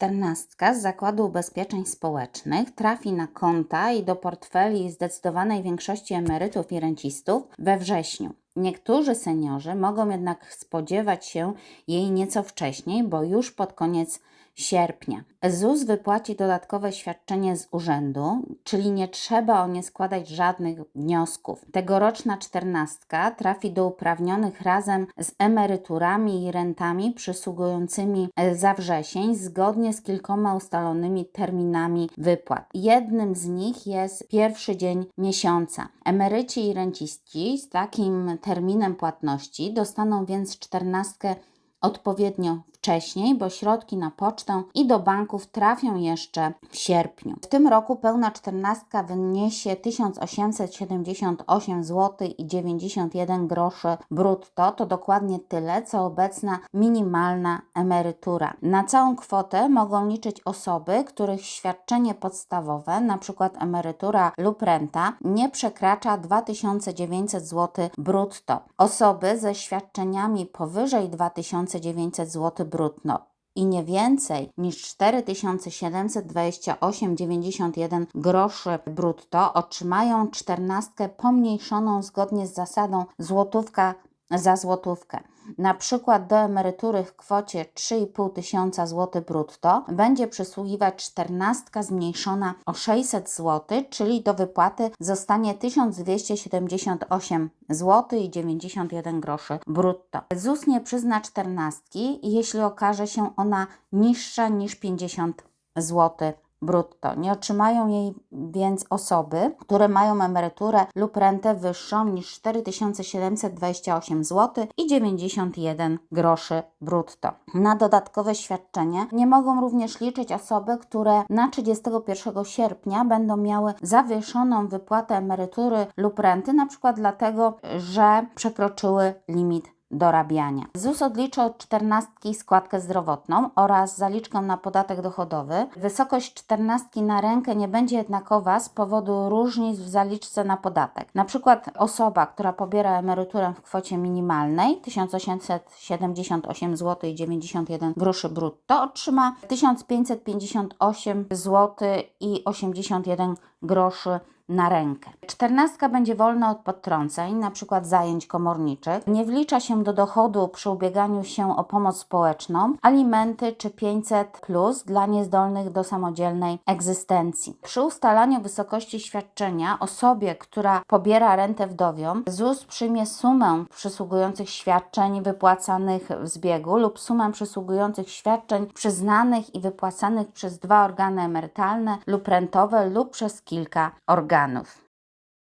czternastka z Zakładu Ubezpieczeń Społecznych trafi na konta i do portfeli zdecydowanej większości emerytów i rencistów we wrześniu. Niektórzy seniorzy mogą jednak spodziewać się jej nieco wcześniej, bo już pod koniec sierpnia. ZUS wypłaci dodatkowe świadczenie z urzędu, czyli nie trzeba o nie składać żadnych wniosków. Tegoroczna czternastka trafi do uprawnionych razem z emeryturami i rentami przysługującymi za wrzesień zgodnie z kilkoma ustalonymi terminami wypłat. Jednym z nich jest pierwszy dzień miesiąca. Emeryci i renciści z takim terminem płatności dostaną więc czternastkę odpowiednio wcześniej, bo środki na pocztę i do banków trafią jeszcze w sierpniu. W tym roku pełna czternastka wyniesie 1878 zł i 91 groszy brutto. To dokładnie tyle, co obecna minimalna emerytura. Na całą kwotę mogą liczyć osoby, których świadczenie podstawowe, np. emerytura lub renta, nie przekracza 2900 zł brutto. Osoby ze świadczeniami powyżej 2900 zł brutto i nie więcej niż 4728,91 groszy brutto otrzymają czternastkę pomniejszoną zgodnie z zasadą złotówka za złotówkę. Na przykład do emerytury w kwocie 3,5 tysiąca zł brutto będzie przysługiwać czternastka zmniejszona o 600 zł, czyli do wypłaty zostanie 1278 zł i 91 groszy brutto. ZUS nie przyzna czternastki, jeśli okaże się ona niższa niż 50 zł brutto. Nie otrzymają jej więc osoby, które mają emeryturę lub rentę wyższą niż 4728 zł i 91 groszy brutto. Na dodatkowe świadczenie nie mogą również liczyć osoby, które na 31 sierpnia będą miały zawieszoną wypłatę emerytury lub renty, na przykład dlatego, że przekroczyły limit dorabiania. ZUS odlicza od czternastki składkę zdrowotną oraz zaliczkę na podatek dochodowy. Wysokość czternastki na rękę nie będzie jednakowa z powodu różnic w zaliczce na podatek. Na przykład osoba, która pobiera emeryturę w kwocie minimalnej 1878 zł i 91 groszy brutto otrzyma 1558 zł i 81 groszy na rękę. Czternastka będzie wolna od podtrąceń, np. zajęć komorniczych. Nie wlicza się do dochodu przy ubieganiu się o pomoc społeczną, alimenty czy 500 plus dla niezdolnych do samodzielnej egzystencji. Przy ustalaniu wysokości świadczenia osobie, która pobiera rentę wdowią, ZUS przyjmie sumę przysługujących świadczeń wypłacanych w zbiegu lub sumę przysługujących świadczeń przyznanych i wypłacanych przez dwa organy emerytalne lub rentowe lub przez kilka organów. mexicanos.